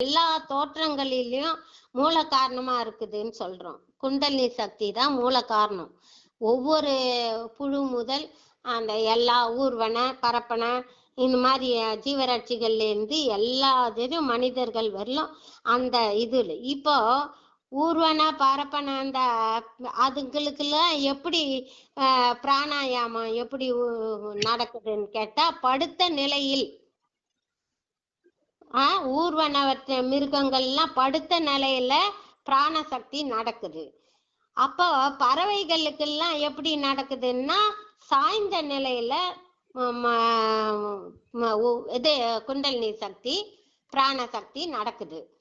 எல்லா தோற்றங்களிலும் மூல காரணமா இருக்குதுன்னு சொல்றோம். குண்டலினி சக்தி தான் மூல காரணம். ஒவ்வொரு புழு முதல் அந்த எல்லா ஊர்வன பரப்பன இந்த மாதிரி ஜீவராட்சிகள்ல இருந்து எல்லா இதுலையும் மனிதர்கள் வரலாம் அந்த இதுல. இப்போ ஊர்வன பரப்பன அந்த அதுங்களுக்கெல்லாம் எப்படி பிராணாயாமம் எப்படி உ- நடக்குதுன்னு கேட்டா படுத்த நிலையில் ஊர்வனவற்ற மிருகங்கள்லாம் படுத்த நிலையில பிராணசக்தி நடக்குது. அப்போ பறவைகளுக்கெல்லாம் எப்படி நடக்குதுன்னா சாய்ந்த நிலையில ம- இது குண்டலினி சக்தி பிராணசக்தி நடக்குது.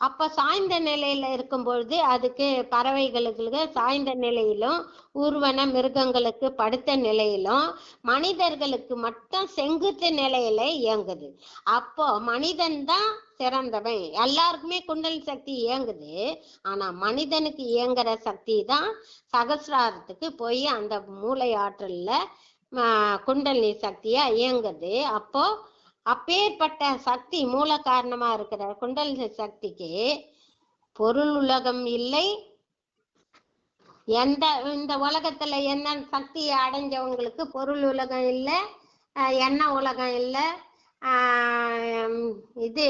அப்ப சாய்ந்த நிலையில இருக்கும் பொழுது அதுக்கு பறவைகளுக்கு சாய்ந்த நிலையிலும் ஊர்வன மிருகங்களுக்கு படுத்த நிலையிலும் மனிதர்களுக்கு மட்டும் செங்குத்து நிலையில இயங்குது. அப்போ மனிதன் தான் சிறந்தவன். எல்லாருக்குமே குண்டல் சக்தி இயங்குது. ஆனா மனிதனுக்கு இயங்குற சக்தி தான் சகசிராரத்துக்கு போய் அந்த மூளை ஆற்றல்ல ஆஹ், குண்டலினி சக்தியா இயங்குது. அப்போ அப்பேற்பட்ட சக்தி மூல காரணமா இருக்கிற குண்டல் சக்திக்கு பொருள் உலகம் இல்லை. எந்த இந்த உலகத்துல என்ன சக்தியை அடைஞ்சவங்களுக்கு பொருள் உலகம் இல்லை எண்ண உலகம் இல்லை இது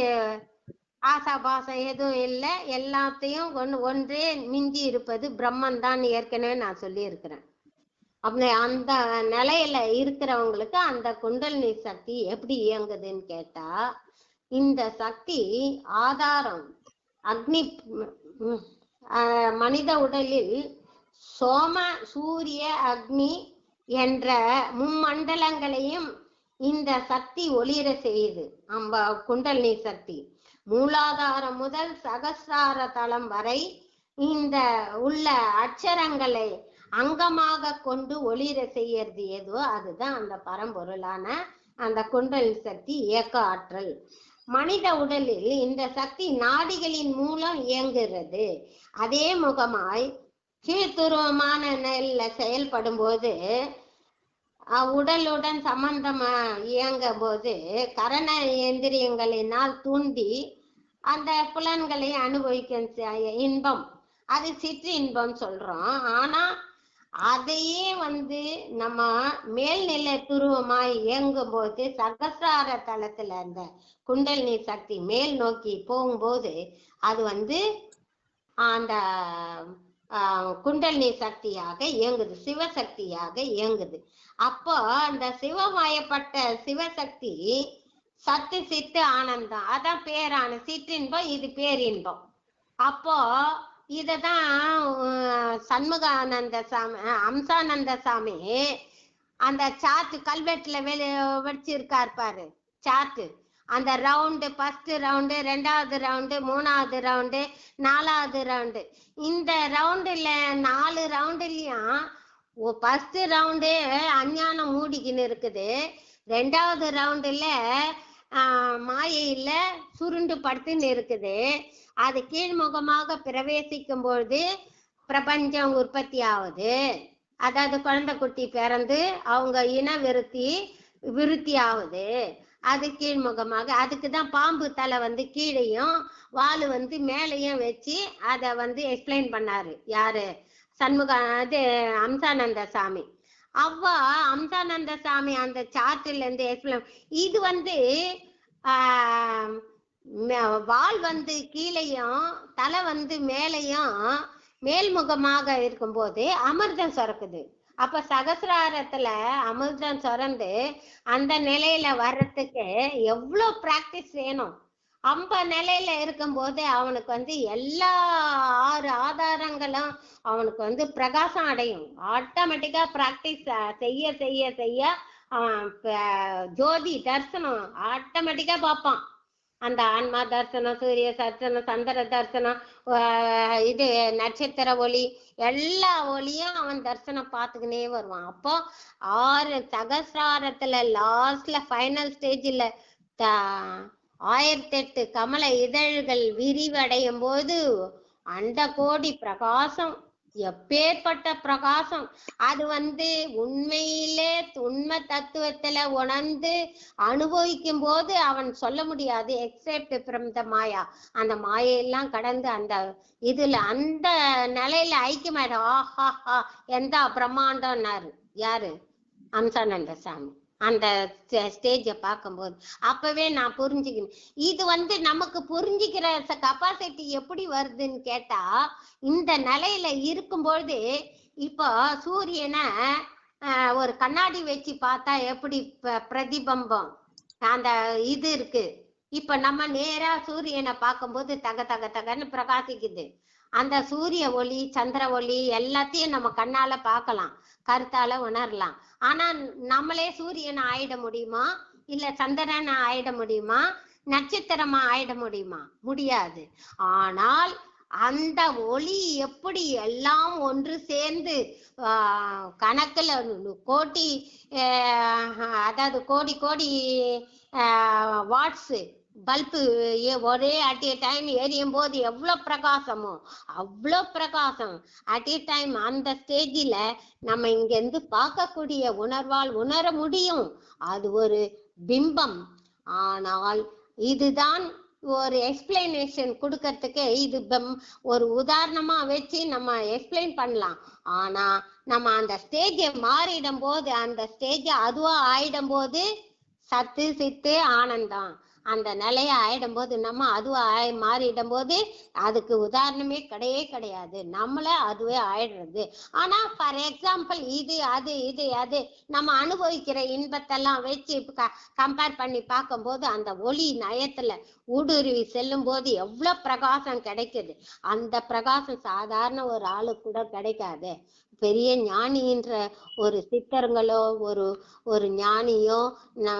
ஆசாபாசம் எதுவும் இல்லை. எல்லாத்தையும் ஒன்று ஒன்றே மிஞ்சி இருப்பது பிரம்மன் தான் ஏற்கனவே நான் சொல்லியிருக்கிறேன். அப்படி அந்த நிலையில இருக்கிறவங்களுக்கு அந்த குண்டலினி சக்தி எப்படி இயங்குதுன்னு கேட்டா இந்த சக்தி ஆதாரம் அக்னி ஆஹ், மனித உடலில் சோம சூரிய அக்னி என்ற மும்மண்டலங்களையும் இந்த சக்தி ஒளிர செய்யுது. அம்ப குண்டலினி சக்தி. மூலாதாரம் முதல் சகசிரார தலம் வரை இந்த உள்ள அட்சரங்களை அங்கமாக கொண்டு ஒளிர செய்யறது எதுவோ அதுதான் அந்த பரம்பொருளான அந்த குண்டல் சக்தி இயக்க ஆற்றல். மனித உடலில் இந்த சக்தி நாடிகளின் மூலம் இயங்குகிறது. அதே முகமாய் கீழ்த்துருவமான நெல்ல செயல்படும் போது உடலுடன் சம்பந்தமா இயங்கும் போது கரண எந்திரியங்களினால் தூண்டி அந்த புலன்களை அனுபவிக்கும் இன்பம். அது சிற்று இன்பம் சொல்றோம். ஆனா அதையே வந்து நம்ம மேல்நிலை துருவமாய் இயங்கும் போது சகசார தளத்துல அந்த குண்டலினி சக்தி மேல் நோக்கி போகும்போது அது வந்து அந்த ஆஹ், குண்டலினி சக்தியாக இயங்குது சிவசக்தியாக இயங்குது. அப்போ அந்த சிவமயப்பட்ட சிவசக்தி சத்து சித்து ஆனந்தம் அதான் பேரான சிற்றின்பம் இது பேரின்பம். அப்போ இததான் சண்முகானந்த சாமி அம்சானந்த சாமி அந்த சார்ட் கல்வெட்டுல வெளி வச்சிருக்கார் பாரு சார்ட் அந்த ரவுண்டு ஃபர்ஸ்ட் ரவுண்டு ரெண்டாவது ரவுண்டு மூணாவது ரவுண்டு நாலாவது ரவுண்டு இந்த ரவுண்டுல நாலு ரவுண்டுலயும் ஃபர்ஸ்ட் ரவுண்டு அஞ்ஞானம் மூடிக்கின்னு இருக்குது. ரெண்டாவது ரவுண்டுல மாயையில சுருண்டு படுத்துன்னு இருக்குது. அது கீழ்முகமாக பிரவேசிக்கும் பொழுது பிரபஞ்சம் உற்பத்தி ஆகுது. அதாவது குழந்தை குட்டி பிறந்து அவங்க இன விருத்தி விருத்தி ஆகுது. அது கீழ்முகமாக அதுக்கு தான் பாம்பு தலை வந்து கீழேயும் வால் வந்து மேலேயும் வச்சு அதை வந்து எக்ஸ்பிளைன் பண்ணாரு. யாரு? சண்முக அது அம்சானந்த சாமி. அவ்வா அம்சானந்த சாமி அந்த சார்ட்ல இருந்து எக்ஸ்பிளைன் இது வந்து வால் வந்து கீழேயும் தலை வந்து மேலேயும் மேல்முகமாக இருக்கும்போது அமிர்தம் சுரக்குது. அப்ப சகசிராரத்துல அமிர்தம் சுரந்து அந்த நிலையில வர்றதுக்கு எவ்வளவு பிராக்டிஸ் வேணும்? அம்ப நிலையில இருக்கும்போது அவனுக்கு வந்து எல்லா ஆறு ஆதாரங்களும் அவனுக்கு வந்து பிரகாசம் அடையும். ஆட்டோமேட்டிக்கா பிராக்டிஸ் செய்ய செய்ய செய்ய அவன் ஜோதி தரிசனம் ஆட்டோமேட்டிக்கா பார்ப்பான். அந்த ஆன்மா தரிசனம் சூரிய தரிசனம் சந்திர தரிசனம் இது நட்சத்திர ஒளி எல்லா ஒளியும் அவன் தரிசனம் பார்த்துக்கினே வருவான். அப்போ ஆறு சகசிராரத்துல லாஸ்ட்ல ஃபைனல் ஸ்டேஜில் ஆயிரத்தி எட்டு கமல இதழ்கள் விரிவடையும் போது அண்ட கோடி பிரகாசம் எப்பேற்பட்ட பிரகாசம்? அது வந்து உண்மையிலே உண்மை தத்துவத்துல உணர்ந்து அனுபவிக்கும் போது அவன் சொல்ல முடியாது எக்ஸெப்ட் ஃப்ரம் த மாயா அந்த மாயையெல்லாம் கடந்து அந்த இதுல அந்த நிலையில ஐக்கியமாயிடும். ஆஹா எந்த பிரம்மாண்டம்னாரு? யாரு? அம்சானந்த சாமி அந்த ஸ்டேஜ பார்க்கும்போது. அப்பவே நான் புரிஞ்சுக்கணும் இது வந்து நமக்கு புரிஞ்சுக்கிற கப்பாசிட்டி எப்படி வருதுன்னு கேட்டா இந்த நிலையில இருக்கும்பொழுது இப்போ சூரியனை ஆஹ், ஒரு கண்ணாடி வச்சு பார்த்தா எப்படி ப- பிரதிபம்பம் அந்த இது இருக்கு. இப்ப நம்ம நேரா சூரியனை பார்க்கும்போது தக தக தகன்னு பிரகாசிக்குது. அந்த சூரிய ஒளி சந்திர ஒளி எல்லாத்தையும் நம்ம கண்ணால பார்க்கலாம். கருத்தால உணரலாம். ஆனா நம்மளே சூரியனை ஆயிட முடியுமா? இல்ல சந்திரனை ஆயிட முடியுமா? நட்சத்திரமா ஆயிட முடியுமா? முடியாது. ஆனால் அந்த ஒளி எப்படி எல்லாம் ஒன்று சேர்ந்து கணக்கில் கணக்குல கோடி அதாவது கோடி கோடி வாட்ஸு பல்பு ஒரே அட் ஏ டைம் எரியும் போது எவ்வளோ பிரகாசமோ அவ்வளோ பிரகாசம். அட் ஏ டைம் அந்த ஸ்டேஜில் நம்ம இங்கேருந்து பார்க்கக்கூடிய உணர்வால் உணர முடியும். அது ஒரு பிம்பம். ஆனால் இதுதான் ஒரு எக்ஸ்பிளனேஷன் கொடுக்கறதுக்கு இது ஒரு உதாரணமா வச்சு நம்ம எக்ஸ்பிளைன் பண்ணலாம். ஆனா நம்ம அந்த ஸ்டேஜை மாறிடும் போது அந்த ஸ்டேஜ் அதுவா ஆயிடும் போது சத்து சித்து ஆனந்தம். அந்த நிலையை ஆயிடும் போது நம்ம அதுவா ஆய் மாறிடும் போது அதுக்கு உதாரணமே கிடையவே கிடையாது. நம்மள அதுவே ஆயிடுறது. ஆனா ஃபார் எக்ஸாம்பிள் இது அது இது அது நம்ம அனுபவிக்கிற இன்பத்தெல்லாம் வச்சு கம்பேர் பண்ணி பார்க்கும்போது அந்த ஒளி நயத்துல ஊடுருவி செல்லும் போது எவ்வளவு பிரகாசம் கிடைக்குது. அந்த பிரகாசம் சாதாரண ஒரு ஆளுக்கு கூட கிடைக்காது. பெரிய ஞானின்ற ஒரு சித்தருங்களோ ஒரு ஒரு ஞானியோ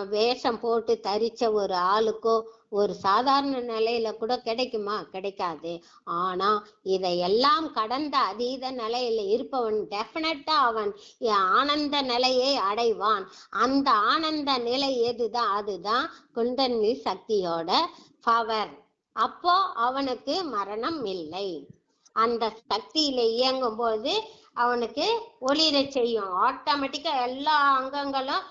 வேஷம் போட்டு தரிச்ச ஒரு ஆளுக்கோ ஒரு சாதாரண நிலையில கூட கிடைக்குமா? கிடைக்காது. ஆனா இதையெல்லாம் கடந்த அதீத நிலையில இருப்பவன் டெஃபினட்டா அவன் ஆனந்த நிலையை அடைவான். அந்த ஆனந்த நிலை எதுதான் அதுதான் குண்டலினி சக்தியோட பவர் அப்போ அவனுக்கு மரணம் இல்லை. அந்த சக்தியில இயங்கும் போது அவனுக்கு ஒளிர செய்யும். ஆட்டோமேட்டிக்கா எல்லா அங்கங்களும்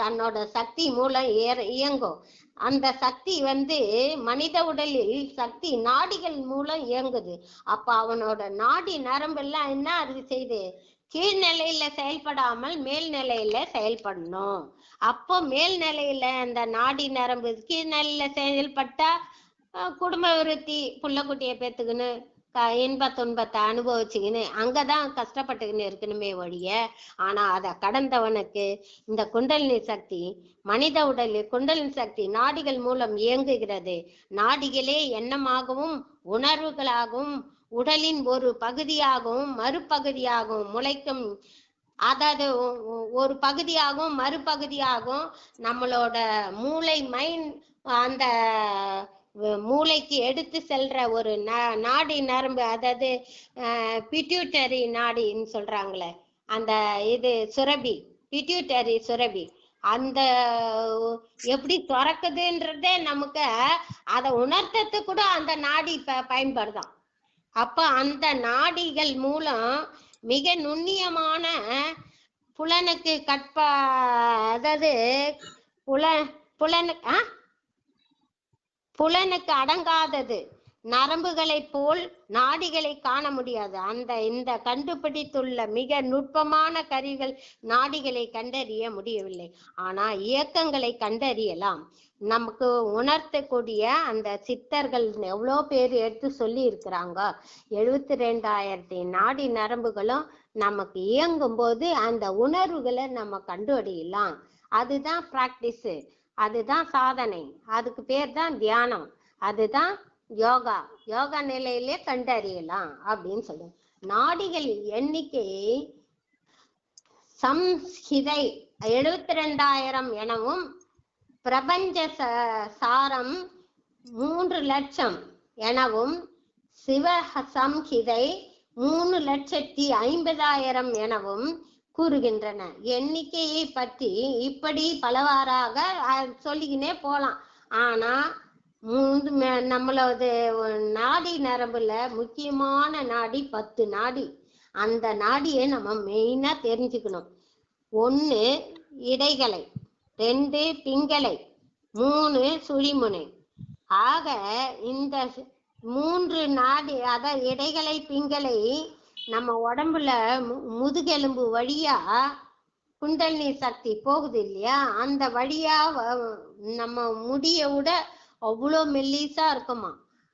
தன்னோட சக்தி மூலம் ஏற- இயங்கும். அந்த சக்தி வந்து மனித உடலில் சக்தி நாடிகள் மூலம் இயங்குது. அப்ப அவனோட நாடி நரம்பெல்லாம் என்ன அது செய்யுது கீழ்நிலையில செயல்படாமல் மேல்நிலையில செயல்படணும். அப்போ மேல்நிலையில அந்த நாடி நரம்பு கீழ்நிலையில செயல்பட்டா குடும்ப விருத்தி புள்ளக்குட்டியை குட்டியை இன்ப துன்பத்தை அனுபவிச்சுக்கின்னு அங்கதான் கஷ்டப்பட்டுக்கின்னு இருக்கணுமே ஒழிய ஆனா அதை கடந்தவனுக்கு இந்த குண்டலினி சக்தி மனித உடலில் குண்டலினி சக்தி நாடிகள் மூலம் இயங்குகிறது. நாடிகளே எண்ணமாகவும் உணர்வுகளாகவும் உடலின் ஒரு பகுதியாகவும் மறுபகுதியாகவும் முளைக்கும். அதாவது ஒரு பகுதியாகவும் மறுபகுதியாகவும் நம்மளோட மூளை மைண்ட் அந்த மூளைக்கு எடுத்து செல்ற ஒரு நாடி நரம்பு அதாவது பிட்யூட்டரி நாடின்னு சொல்றாங்களே அந்த இது சுரபி பிட்யூட்டரி சுரபி அந்த எப்படி திறக்குதுன்றதே நமக்கு அதை உணர்த்தது கூட அந்த நாடி ப பயன்படுதான். அப்ப அந்த நாடிகள் மூலம் மிக நுண்ணியமான புலனுக்கு கற்ப அதாவது புல புலனு ஆ? புலனுக்கு அடங்காதது. நரம்புகளைப் போல் நாடிகளை காண முடியாது. அந்த இந்த கண்டுபிடித்துள்ள மிக நுட்பமான கருவிகள் நாடிகளை கண்டறிய முடியவில்லை. ஆனா இயக்கங்களை கண்டறியலாம். நமக்கு உணர்த்தக்கூடிய அந்த சித்தர்கள் எவ்வளோ பேர் எடுத்து சொல்லி இருக்கிறாங்க எழுபத்தி ரெண்டாயிரத்தி நாடி நரம்புகளும் நமக்கு இயங்கும் போது அந்த உணர்வுகளை நம்ம கண்டுபிடிக்கலாம் அதுதான் பிராக்டிஸ் அதுதான் சாதனை. அதுக்கு பேர் தான் தியானம். அதுதான் யோகா. யோகா நிலையிலே கண்டறியலாம் அப்படின்னு சொல்லுவோம் நாடிகள் எண்ணிக்கை சம்ஹிதை எழுபத்தி ரெண்டாயிரம் எனவும் பிரபஞ்ச ச- சாரம் மூன்று லட்சம் எனவும் சிவ சம்ஹிதை மூணு லட்சத்தி ஐம்பதாயிரம் எனவும் கூறுகின்றன. எண்ணிக்கையை பற்றி இப்படி பலவாறாக சொல்லிக்கினே போலாம். ஆனா நம்மளது நாடி நரம்புல முக்கியமான நாடி பத்து நாடி. அந்த நாடியை நம்ம மெயினா தெரிஞ்சுக்கணும். ஒன்று இடைகளை. ரெண்டு பிங்களை. மூணு சுழிமுனை. ஆக இந்த மூன்று நாடி அத இடைகளை பிங்களை நம்ம உடம்புல மு- முதுகெலும்பு வழியா குண்டலினி சக்தி போகுது இல்லையா? அந்த வழியா நம்ம முடிய விட அவ்வளோ மெல்லிசா இருக்குமா?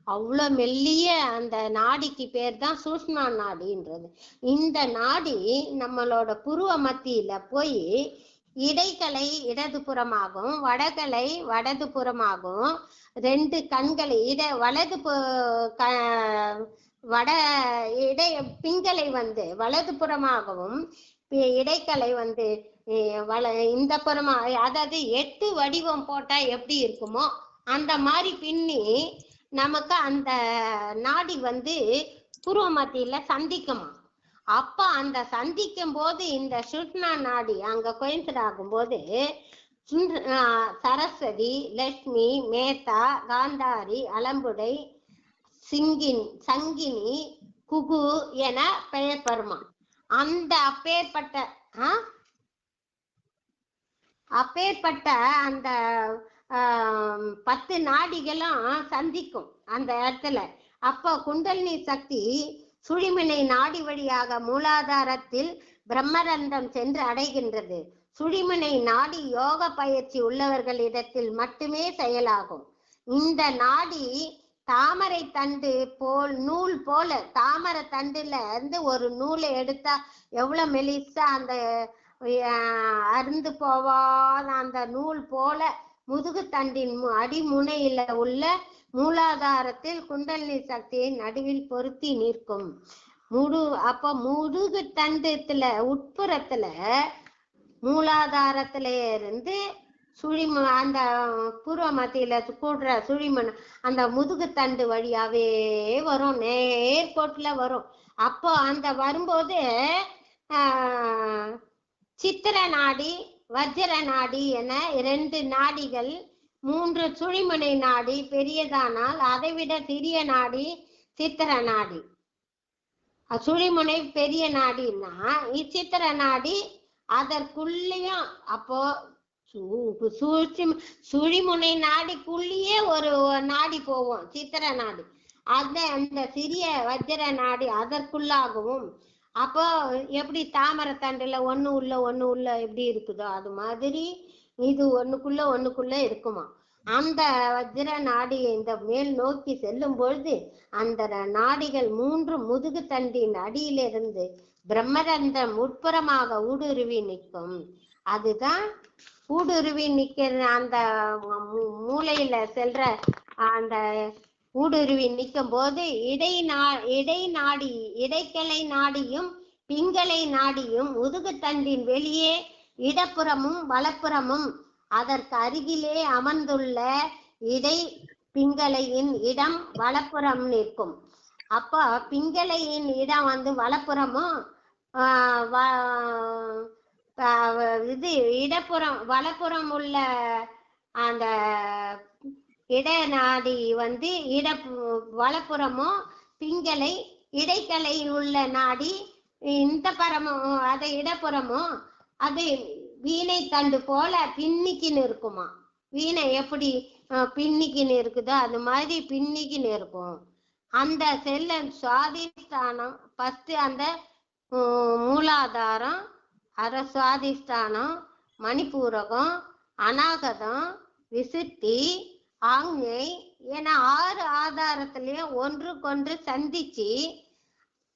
அவ்வளோ மெல்லிய அந்த நாடிக்கு பேர் தான் சூஷ்மா நாடின்றது. இந்த நாடி நம்மளோட புருவ மத்தியில போய் இடைக்கலை இடதுபுறமாகவும் வடகலை புறமாகவும் ரெண்டு கண்களை இட வலது க- வட இடை பிங்களை வந்து வலது புறமாகவும் இடைக்கலை வந்து வல இந்த புறமா அதாவது எட்டு வடிவம் போட்டா எப்படி இருக்குமோ அந்த மாதிரி பின்னி நமக்கு அந்த நாடி வந்து பூர்வ மத்தியில சந்திக்குமா? அப்ப அந்த சந்திக்கும் போது இந்த சுஷ்ணா நாடி அங்க கோயம்புத்தூர் ஆகும்போது சுந்த- சரஸ்வதி லட்சுமி மேத்தா காந்தாரி அலம்புடை சிங்கின் சங்கினி குகு என பெயர் பெறுமா அந்த அப்பேற்பட்ட ஆ? அப்பேற்பட்ட அந்த பத்து நாடிகளும் சந்திக்கும் அந்த இடத்துல அப்ப குண்டலினி சக்தி சுழிமினை நாடி வழியாக மூலாதாரத்தில் பிரம்மரந்தம் சென்று அடைகின்றது. சுழிமினை நாடி யோக பயிற்சி உள்ளவர்களிடத்தில் மட்டுமே செயலாகும். இந்த நாடி தாமரை தண்டு போல் நூல் போல தாமரை தண்டுல இருந்து ஒரு நூலை எடுத்தா எவ்வளவு மெலிசா அந்த அருந்து போவாத அந்த நூல் போல முதுகு தண்டின் அடிமுனையில உள்ள மூலாதாரத்தில் குண்டலினி சக்தியை நடுவில் பொருத்தி நிற்கும். முடு அப்ப முதுகு தண்டத்துல உட்புறத்துல மூலாதாரத்துல இருந்து சுழிம அந்த பூர்வ மத்தியில கூடுற சுழிமன் அந்த முதுகு தண்டு வழியாவே வரும். நேர்கோட்டுல வரும். அப்போ அந்த வரும்போது சித்திர நாடி வஜ்ர நாடி என இரண்டு நாடிகள் மூன்று சுழிமுனை நாடி பெரியதானால் அதைவிட சிறிய நாடி சித்திர நாடி. சுழிமுனை பெரிய நாடின்னா இச்சித்திர நாடி அதற்குள்ளேயும் அப்போ சூழ்ச்சி சுழிமுனை நாடிக்குள்ளேயே ஒரு நாடி போவோம் சித்திர நாடி. அந்த அந்த சிறிய வஜ்ர நாடி அதற்குள்ளாகவும் அப்போ எப்படி தாமரை தண்டுல ஒண்ணு உள்ள ஒண்ணு உள்ள எப்படி இருக்குதோ அது மாதிரி இது ஒண்ணுக்குள்ள ஒண்ணுக்குள்ள இருக்குமா? அந்த வஜ்ர நாடி இந்த மேல் நோக்கி செல்லும் பொழுது அந்த நாடிகள் மூன்று முதுகு தண்டின் அடியிலிருந்து பிரம்மரந்தம் உட்புறமாக ஊடுருவி நிற்கும். அதுதான் ஊடுருவி நிக்கிற அந்த மூ- மூலையில செல்ற அந்த ஊடுருவி நிற்கும் போது இடை நா இடை நாடி இடைக்கலை நாடியும் பிங்களை நாடியும் முதுகுத்தண்டின் வெளியே இடப்புறமும் வலப்புறமும். அதற்கு அருகிலே அமர்ந்துள்ள இடை பிங்களையின் இடம் வலப்புறம் நிற்கும். அப்போ பிங்களையின் இடம் வந்து வலப்புறமும் ஆஹ் வ- இது இடப்புறம் வலப்புறம் உள்ள அந்த இடநாடி வந்து இட வலப்புறமும் பிங்களை இடைக்கலை உள்ள நாடி இந்த பரமும் அதை இடப்புறமும் அது வீணை தண்டு போல பின்னிக்கின்னு இருக்குமா? வீணை எப்படி பின்னிக்கின்னு இருக்குதோ அது மாதிரி பின்னிக்கின்னு இருக்கும். அந்த செல்லன் சுவாதிஷ்டானம் ஃபர்ஸ்ட் அந்த மூலாதாரம் அர சுவாதிஷ்டானம் மணிப்பூரகம் அநாகதம் விசுத்தி ஆங்ஞை என ஆறு ஆதாரத்திலையும் ஒன்றுக்கொன்று சந்திச்சு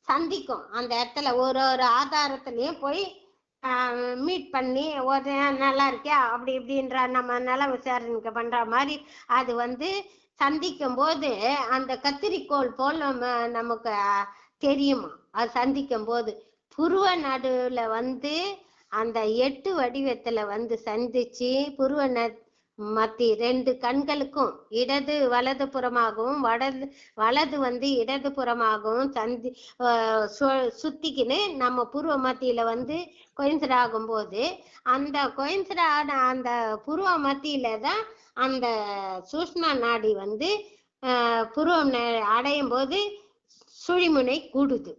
சந்திக்கும். அந்த இடத்துல ஒரு ஒரு ஆதாரத்திலையும் போய் மீட் பண்ணி ஒரு நல்லா இருக்கியா? அப்படி இப்படின்ற நம்ம நல விசாரணைக்கு பண்ற மாதிரி அது வந்து சந்திக்கும் போது அந்த கத்திரிக்கோள் போல் நம்ம நமக்கு தெரியுமா? அது சந்திக்கும் போது புருவ நடுவுல வந்து அந்த எட்டு வடிவத்துல வந்து சந்திச்சு புருவ மத்தி ரெண்டு கண்களுக்கும் இடது வலது புறமாகவும் வடது வலது வந்து இடது புறமாகவும் சந்தி சு- சுத்திக்கின்னு நம்ம பூர்வ மத்தியில வந்து கொயின்சர் ஆகும்போது அந்த கொயின்சிட் ஆன அந்த புருவ மத்தியில தான் அந்த சூஷ்மா நாடி வந்து புருவம் ந- அடையும் போது சுழிமுனை கூடுது.